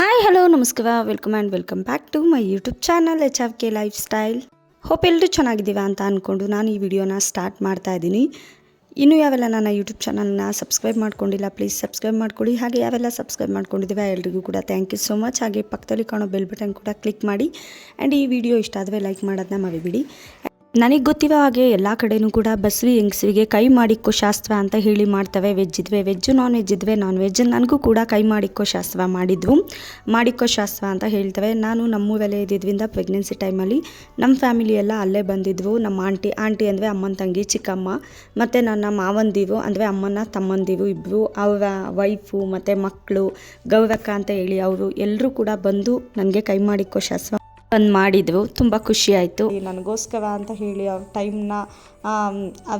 Hi hello ನಮಸ್ಕಾರ. Welcome and welcome back to my YouTube channel H of K life style hope ಎಲ್ಲರೂ ಚೆನ್ನಾಗಿದ್ದೀವ ಅಂತ ಅಂದ್ಕೊಂಡು ನಾನು ಈ ವಿಡಿಯೋನ ಸ್ಟಾರ್ಟ್ ಮಾಡ್ತಾ ಇದ್ದೀನಿ. ಇನ್ನೂ ಯಾವೆಲ್ಲ ನನ್ನ ಯೂಟ್ಯೂಬ್ ಚಾನಲ್ನ ಸಬ್ಸ್ಕ್ರೈಬ್ ಮಾಡ್ಕೊಂಡಿಲ್ಲ ಪ್ಲೀಸ್ ಸಬ್ಸ್ಕ್ರೈಬ್ ಮಾಡ್ಕೊಳ್ಳಿ. ಹಾಗೆ ಯಾವೆಲ್ಲ ಸಬ್ಸ್ಕ್ರೈಬ್ ಮಾಡ್ಕೊಂಡಿದ್ದೀವಿ ಎಲ್ರಿಗೂ ಕೂಡ ಥ್ಯಾಂಕ್ ಯು ಸೊ ಮಚ್ ಹಾಗೆ ಪಕ್ಕದಲ್ಲಿ ಕಾಣೋ ಬೆಲ್ ಬಟನ್ ಕೂಡ ಕ್ಲಿಕ್ ಮಾಡಿ. ಆ್ಯಂಡ್ ಈ ವಿಡಿಯೋ ಇಷ್ಟ ಆದರೆ ಲೈಕ್ ಮಾಡೋದನ್ನ ಮರಿಬಿಡಿ. ನನಗೆ ಗೊತ್ತಿರೋ ಹಾಗೆ ಎಲ್ಲ ಕಡೆನೂ ಕೂಡ ಬಸವಿ ಹೆಂಗಸರಿಗೆ ಕೈ ಮಾಡಿಕ್ಕೋ ಶಾಸ್ತ್ರ ಅಂತ ಹೇಳಿ ಮಾಡ್ತವೆ. ವೆಜ್ ಇದ್ವೆ, ವೆಜ್ಜು ನಾನ್ ವೆಜ್ ಇದ್ವೆ ನಾನ್ ವೆಜ್ ನನಗೂ ಕೂಡ ಕೈ ಮಾಡಿಕ್ಕೋ ಶಾಸ್ತ್ರ ಮಾಡಿದ್ವು. ಮಾಡಿಕ್ಕೋ ಶಾಸ್ತ್ರ ಅಂತ ಹೇಳ್ತವೆ. ನಾನು ನಮ್ಮೂರಲ್ಲೇ ಇದ್ದಿದ್ದರಿಂದ ಪ್ರೆಗ್ನೆನ್ಸಿ ಟೈಮಲ್ಲಿ ನಮ್ಮ ಫ್ಯಾಮಿಲಿ ಎಲ್ಲ ಅಲ್ಲೇ ಬಂದಿದ್ವು. ನಮ್ಮ ಆಂಟಿ ಆಂಟಿ ಅಂದರೆ ಅಮ್ಮನ ತಂಗಿ, ಚಿಕ್ಕಮ್ಮ, ಮತ್ತು ನನ್ನ ಮಾವಂದಿರು ಅಂದರೆ ಅಮ್ಮನ ತಮ್ಮಂದಿರು ಇಬ್ಬರು ಅವರ ವೈಫು ಮತ್ತು ಮಕ್ಕಳು ಗೌರಕ್ಕ ಅಂತ ಹೇಳಿ ಅವರು ಎಲ್ಲರೂ ಕೂಡ ಬಂದು ನನಗೆ ಕೈ ಮಾಡಿಕ್ಕೋ ಶಾಸ್ತ್ರ ಬಂದು ಮಾಡಿದ್ರು ತುಂಬ ಖುಷಿ ಆಯಿತು. ನನಗೋಸ್ಕರ ಅಂತ ಹೇಳಿ ಅವ್ರ ಟೈಮ್ನ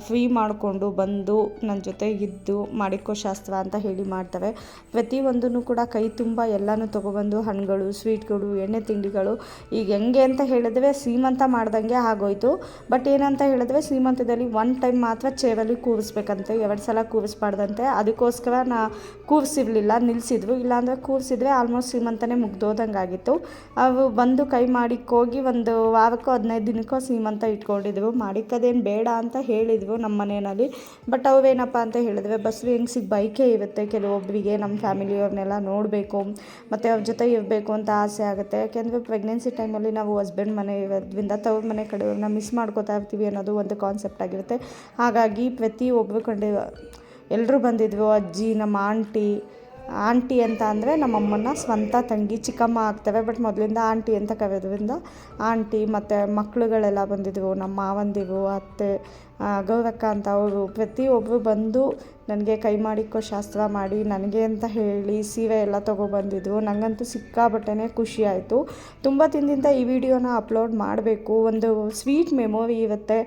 ಫ್ರೀ ಮಾಡಿಕೊಂಡು ಬಂದು ನನ್ನ ಜೊತೆ ಇದ್ದು ಮಾಡಿಕೋ ಶಾಸ್ತ್ರ ಅಂತ ಹೇಳಿ ಮಾಡ್ತವೆ. ಪ್ರತಿಯೊಂದನ್ನು ಕೂಡ ಕೈ ತುಂಬ ಎಲ್ಲನೂ ತೊಗೊಬಂದು ಹಣ್ಣುಗಳು ಸ್ವೀಟ್ಗಳು ಎಣ್ಣೆ ತಿಂಡಿಗಳು ಈಗ ಹೆಂಗೆ ಅಂತ ಹೇಳಿದ್ರೆ ಸೀಮಂತ ಮಾಡ್ದಂಗೆ ಆಗೋಯ್ತು. ಬಟ್ ಏನಂತ ಹೇಳಿದ್ರೆ ಸೀಮಂತದಲ್ಲಿ ಒನ್ ಟೈಮ್ ಮಾತ್ರ ಚೇರಲ್ಲಿ ಕೂರಿಸ್ಬೇಕಂತೆ. ಎರಡು ಸಲ ಕೂರಿಸ್ಬಾರ್ದಂತೆ. ಅದಕ್ಕೋಸ್ಕರ ನಾ ಕೂರಿಸಿರ್ಲಿಲ್ಲ ನಿಲ್ಲಿಸಿದ್ರು ಇಲ್ಲಾಂದರೆ ಕೂರಿಸಿದ್ರೆ ಆಲ್ಮೋಸ್ಟ್ ಸೀಮಂತನೇ ಮುಗ್ದೋದಂಗಾಗಿತ್ತು ಅವು ಬಂದು ಕೈ ಮಾಡಿಕ್ಕೋಗಿ ಒಂದು ವಾರಕ್ಕೋ ಹದಿನೈದು ದಿನಕ್ಕೋ ಸೀಮಂತ ಇಟ್ಕೊಂಡಿದ್ರು ಮಾಡಿಕ್ಕದೇನು ಬೇಡ. ಅಂತ ಹೇಳಿದ್ವು ನಮ್ಮ ಮನೆಯಲ್ಲಿ. ಬಟ್ ಅವೇನಪ್ಪ ಅಂತ ಹೇಳಿದ್ರೆ ಬಸ್ವಿ ಹೆಂಗ್ಸಿಗೆ ಬೈಕೇ ಇರುತ್ತೆ ಕೆಲವೊಬ್ಬರಿಗೆ ನಮ್ಮ ಫ್ಯಾಮಿಲಿಯವ್ರನ್ನೆಲ್ಲ ನೋಡಬೇಕು. ಮತ್ತು ಅವ್ರ ಜೊತೆ ಇರಬೇಕು ಅಂತ ಆಸೆ ಆಗುತ್ತೆ. ಯಾಕೆಂದರೆ ಪ್ರೆಗ್ನೆನ್ಸಿ ಟೈಮಲ್ಲಿ ನಾವು ಹಸ್ಬೆಂಡ್ ಮನೆ ಇರೋದ್ರಿಂದ ತವ್ರ ಮನೆ ಕಡೆಯವ್ರನ್ನ ಮಿಸ್ ಮಾಡ್ಕೋತಾ ಇರ್ತೀವಿ ಅನ್ನೋದು ಒಂದು ಕಾನ್ಸೆಪ್ಟ್ ಆಗಿರುತ್ತೆ. ಹಾಗಾಗಿ ಪ್ರತಿಯೊಬ್ಬರು ಕಂಡು ಎಲ್ಲರೂ ಬಂದಿದ್ವು, ಅಜ್ಜಿ, ನಮ್ಮ ಆಂಟಿ ಆಂಟಿ ಅಂತ ಅಂದರೆ ನಮ್ಮಮ್ಮನ ಸ್ವಂತ ತಂಗಿ, ಚಿಕ್ಕಮ್ಮ ಆಗ್ತವೆ. ಬಟ್ ಮೊದಲಿಂದ ಆಂಟಿ ಅಂತ ಕರೆಯೋದ್ರಿಂದ ಆಂಟಿ ಮತ್ತು ಮಕ್ಕಳುಗಳೆಲ್ಲ ಬಂದಿದ್ವು, ನಮ್ಮ ಮಾವಂದಿರು ಅತ್ತೆ ಗೌರಕ್ಕ ಅಂತ ಅವರು ಪ್ರತಿಯೊಬ್ಬರು ಬಂದು ನನಗೆ ಕೈ ಮಾಡಿಕ್ಕೋ ಶಾಸ್ತ್ರ ಮಾಡಿ, ನನಗೆ ಅಂತ ಹೇಳಿ ಸೀರೆ ಎಲ್ಲ ತೊಗೊಬಂದಿದ್ರು ನನಗಂತೂ ಸಿಕ್ಕಾಬಟ್ಟೆ ಖುಷಿ ಆಯಿತು. ತುಂಬ ದಿನದಿಂದ ಈ ವಿಡಿಯೋನ ಅಪ್ಲೋಡ್ ಮಾಡಬೇಕು. ಒಂದು ಸ್ವೀಟ್ ಮೆಮೊರಿ ಇರುತ್ತೆ.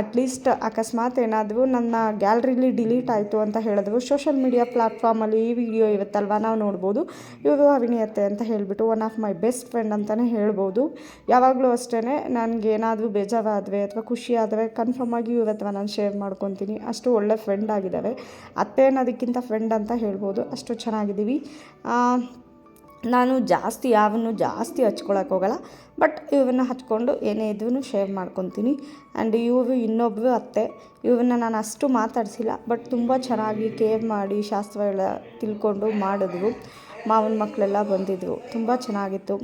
ಅಟ್ಲೀಸ್ಟ್ ಅಕಸ್ಮಾತ್ ಏನಾದರೂ ನನ್ನ ಗ್ಯಾಲ್ರಿಲಿ ಡಿಲೀಟ್ ಆಯಿತು ಅಂತ ಹೇಳಿದ್ರು. ಸೋಷಲ್ ಮೀಡಿಯಾ ಪ್ಲ್ಯಾಟ್ಫಾರ್ಮಲ್ಲಿ ಈ ವಿಡಿಯೋ ಇರುತ್ತಲ್ವ ನಾವು ನೋಡ್ಬೋದು. ಇವರು ಅವಿನಿಯತ್ತೆ ಅಂತ ಹೇಳಿಬಿಟ್ಟು one of my best friend ಅಂತಲೇ ಹೇಳ್ಬೋದು. ಯಾವಾಗಲೂ ಅಷ್ಟೇ ನನಗೇನಾದರೂ ಬೇಜಾರಾದರೆ ಅಥವಾ ಖುಷಿ ಕನ್ಫರ್ಮ್ ಆಗಿ ಇವ್ರ ಹತ್ರ ನಾನು ಶೇರ್ ಮಾಡ್ಕೊತೀನಿ. ಅಷ್ಟು ಒಳ್ಳೆ ಫ್ರೆಂಡ್ ಆಗಿದ್ದಾವೆ. ಅತ್ತೆ ಅನ್ನೋದಕ್ಕಿಂತ ಫ್ರೆಂಡ್ ಅಂತ ಹೇಳ್ಬೋದು. ಅಷ್ಟು ಚೆನ್ನಾಗಿದ್ದೀವಿ. ನಾನು ಜಾಸ್ತಿ ಯಾವನ್ನು ಜಾಸ್ತಿ ಹಚ್ಕೊಳಕ್ಕೆ ಹೋಗಲ್ಲ. ಬಟ್ ಇವನ್ನ ಹಚ್ಕೊಂಡು ಏನೇ ಇದ್ರೂ ಶೇರ್ ಮಾಡ್ಕೊತೀನಿ. ಆ್ಯಂಡ್ ಇವರು ಇನ್ನೊಬ್ಬರು ಅತ್ತೆ. ಇವನ್ನ ನಾನು ಅಷ್ಟು ಮಾತಾಡಿಸಿಲ್ಲ. ಬಟ್ ತುಂಬ ಚೆನ್ನಾಗಿ ಕೇರ್ ಮಾಡಿ ಶಾಸ್ತ್ರಗಳ ತಿಳ್ಕೊಂಡು ಮಾಡಿದ್ರು. ಮಾವನ ಮಕ್ಕಳೆಲ್ಲ ಬಂದಿದ್ದರು ತುಂಬ ಚೆನ್ನಾಗಿತ್ತು.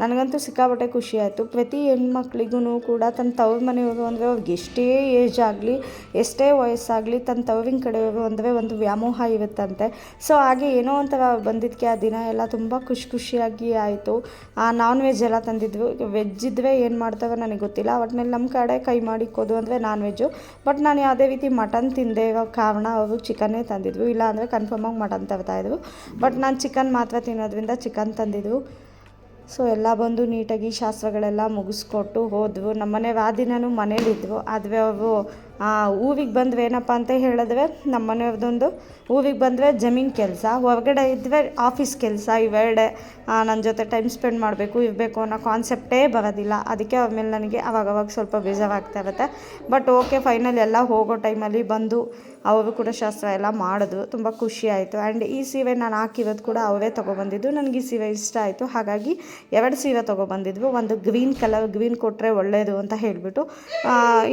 ನನಗಂತೂ ಸಿಕ್ಕಾಪಟ್ಟೆ ಖುಷಿ ಆಯಿತು ಪ್ರತಿ ಹೆಣ್ಮಕ್ಳಿಗೂ ಕೂಡ ತನ್ನ ತವ್ರ ಮನೆಯವರು ಅಂದರೆ ಅವ್ರಿಗೆ ಎಷ್ಟೇ ಏಜ್ ಆಗಲಿ, ಎಷ್ಟೇ ವಯಸ್ಸಾಗಲಿ ತನ್ನ ತವರಿನ ಕಡೆಯವರು ಅಂದರೆ ಒಂದು ವ್ಯಾಮೋಹ ಇರುತ್ತಂತೆ. ಸೊ, ಹಾಗೆ ಏನೋ ಒಂಥರ ಬಂದಿದ್ದಕ್ಕೆ ಆ ದಿನ ಎಲ್ಲ ತುಂಬ ಖುಷಿ ಖುಷಿಯಾಗಿ ಆಯಿತು. ನಾನ್ ವೆಜ್ ಎಲ್ಲ ತಂದಿದ್ವು. ವೆಜ್ ಇದ್ದರೆ ಏನು ಮಾಡ್ತಾವೆ ನನಗೆ ಗೊತ್ತಿಲ್ಲ. ಒಟ್ಟಿನಲ್ಲಿ ನಮ್ಮ ಕಡೆ ಕೈ ಮಾಡಿಕ್ಕೋದು ಅಂದರೆ ನಾನ್ ವೆಜ್ಜು ಬಟ್ ನಾನು ಯಾವುದೇ ರೀತಿ ಮಟನ್ ತಿಂದೆ ಇರೋ ಕಾರಣ ಅವರು ಚಿಕನ್ನೇ ತಂದಿದ್ವು. ಇಲ್ಲ ಅಂದರೆ ಕನ್ಫರ್ಮಾಗಿ ಮಟನ್ ತರ್ತಾಯಿದ್ರು ಬಟ್ ನಾನು ಚಿಕನ್ ಮಾತ್ರ ತಿನ್ನೋದ್ರಿಂದ ಚಿಕನ್ ತಂದಿದ್ವು. ಸೊ ಎಲ್ಲ ಬಂದು ನೀಟಾಗಿ ಶಾಸ್ತ್ರಗಳೆಲ್ಲ ಮುಗಿಸ್ಕೊಟ್ಟು ಹೋದ್ವು. ನಮ್ಮನೆ ದಿನವೂ ಮನೇಲಿದ್ವು. ಆದರೆ ಅವು ಊರಿಗೆ ಬಂದ್ವಿ ಏನಪ್ಪ ಅಂತ ಹೇಳಿದ್ರೆ ನಮ್ಮ ಮನೆಯವ್ರದ್ದೊಂದು ಊರಿಗೆ ಬಂದರೆ ಜಮೀನು ಕೆಲಸ. ಹೊರಗಡೆ ಇದ್ದರೆ ಆಫೀಸ್ ಕೆಲಸ, ಇವೆರಡೆ. ನನ್ನ ಜೊತೆ ಟೈಮ್ ಸ್ಪೆಂಡ್ ಮಾಡಬೇಕು, ಇರಬೇಕು ಅನ್ನೋ ಕಾನ್ಸೆಪ್ಟೇ ಬರೋದಿಲ್ಲ. ಅದಕ್ಕೆ ಆಮೇಲೆ ಮೇಲೆ ನನಗೆ ಅವಾಗವಾಗ ಸ್ವಲ್ಪ ಬೇಜಾರಾಗ್ತಾ ಇರುತ್ತೆ. ಬಟ್ ಓಕೆ ಫೈನಲ್ ಎಲ್ಲ ಹೋಗೋ ಟೈಮಲ್ಲಿ ಬಂದು ಅವರು ಕೂಡ ಶಾಸ್ತ್ರ ಎಲ್ಲ ಮಾಡಿದ್ರು. ತುಂಬ ಖುಷಿ ಆಯಿತು. ಆ್ಯಂಡ್ ಈ ಸೀರೆ ನಾನು ಹಾಕಿರೋದು ಕೂಡ ಅವರೇ ತೊಗೊಬಂದಿದ್ದು. ನನಗೆ ಈ ಸೀರೆ ಇಷ್ಟ ಆಯಿತು. ಹಾಗಾಗಿ ಎರಡು ಸೀರೆ ತೊಗೊಬಂದಿದ್ವು. ಒಂದು ಗ್ರೀನ್ ಕಲರ್ ಗ್ರೀನ್ ಕೊಟ್ಟರೆ ಒಳ್ಳೆಯದು ಅಂತ ಹೇಳಿಬಿಟ್ಟು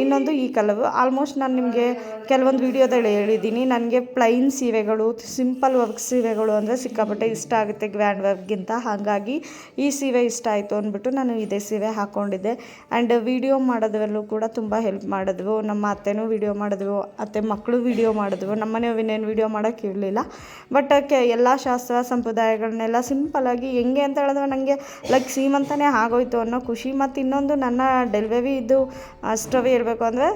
ಇನ್ನೊಂದು ಈ ಕಲರು ಆಲ್ಮೋಸ್ಟ್ ನಾನು ನಿಮಗೆ ಕೆಲವೊಂದು ವೀಡಿಯೋದಲ್ಲಿ ಹೇಳಿದ್ದೀನಿ. ನನಗೆ ಪ್ಲೈನ್ ಸೀರೆಗಳು ಸಿಂಪಲ್ ವರ್ಕ್ ಸೀರೆಗಳು ಅಂದರೆ ಸಿಕ್ಕಾಪಟ್ಟೆ ಇಷ್ಟ ಆಗುತ್ತೆ ಗ್ರ್ಯಾಂಡ್ ವರ್ಕ್ಗಿಂತ ಹಾಗಾಗಿ ಈ ಸೀರೆ ಇಷ್ಟ ಆಯಿತು ಅಂದ್ಬಿಟ್ಟು ನಾನು ಇದೇ ಸೀರೆ ಹಾಕ್ಕೊಂಡಿದ್ದೆ ಆ್ಯಂಡ್ ವೀಡಿಯೋ ಮಾಡೋದ್ರಲ್ಲೂ ಕೂಡ ತುಂಬ ಹೆಲ್ಪ್ ಮಾಡಿದ್ವು. ನಮ್ಮ ಅತ್ತೆನೂ ವೀಡಿಯೋ ಮಾಡಿದ್ವು, ಅತ್ತೆ ಮಕ್ಕಳು ವೀಡಿಯೋ ಮಾಡಿದ್ವು. ನಮ್ಮ ಮನೆಯವ್ರಿನೇನು ವೀಡಿಯೋ ಮಾಡೋಕ್ಕೆ ಇರಲಿಲ್ಲ. ಬಟ್ ಕೆ, ಎಲ್ಲ ಶಾಸ್ತ್ರ ಸಂಪ್ರದಾಯಗಳನ್ನೆಲ್ಲ ಸಿಂಪಲ್ಲಾಗಿ ಹೆಂಗೆ ಅಂತ ಹೇಳಿದ್ರೆ ನನಗೆ ಲೈಕ್ ಸೀಮಂತನೇ ಆಗೋಯ್ತು ಅನ್ನೋ ಖುಷಿ. ಮತ್ತು ಇನ್ನೊಂದು ನನ್ನ ಡೆಲಿವರಿ ಇದು ಸ್ಟೋರಿ ಇರಬೇಕು ಅಂದರೆ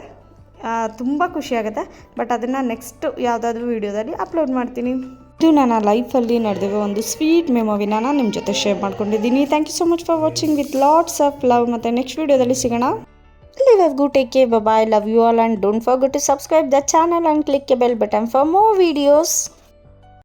ತುಂಬ ಖುಷಿಯಾಗುತ್ತೆ ಬಟ್ ಅದನ್ನು ನೆಕ್ಸ್ಟ್ ಯಾವುದಾದ್ರೂ ವೀಡಿಯೋದಲ್ಲಿ ಅಪ್ಲೋಡ್ ಮಾಡ್ತೀನಿ. ಇದು ನನ್ನ ಲೈಫಲ್ಲಿ ನಡೆದಿರೋ ಒಂದು ಸ್ವೀಟ್ ಮೆಮೊರಿನ ನಾನು ನಿಮ್ಮ ಜೊತೆ ಶೇರ್ ಮಾಡ್ಕೊಂಡಿದ್ದೀನಿ. Thank you so much for watching with lots of love ಮತ್ತು ನೆಕ್ಸ್ಟ್ ವೀಡಿಯೋದಲ್ಲಿ ಸಿಗೋಣ. Live have good take bye love you all all don't forget to subscribe the channel and click the bell button for more videos.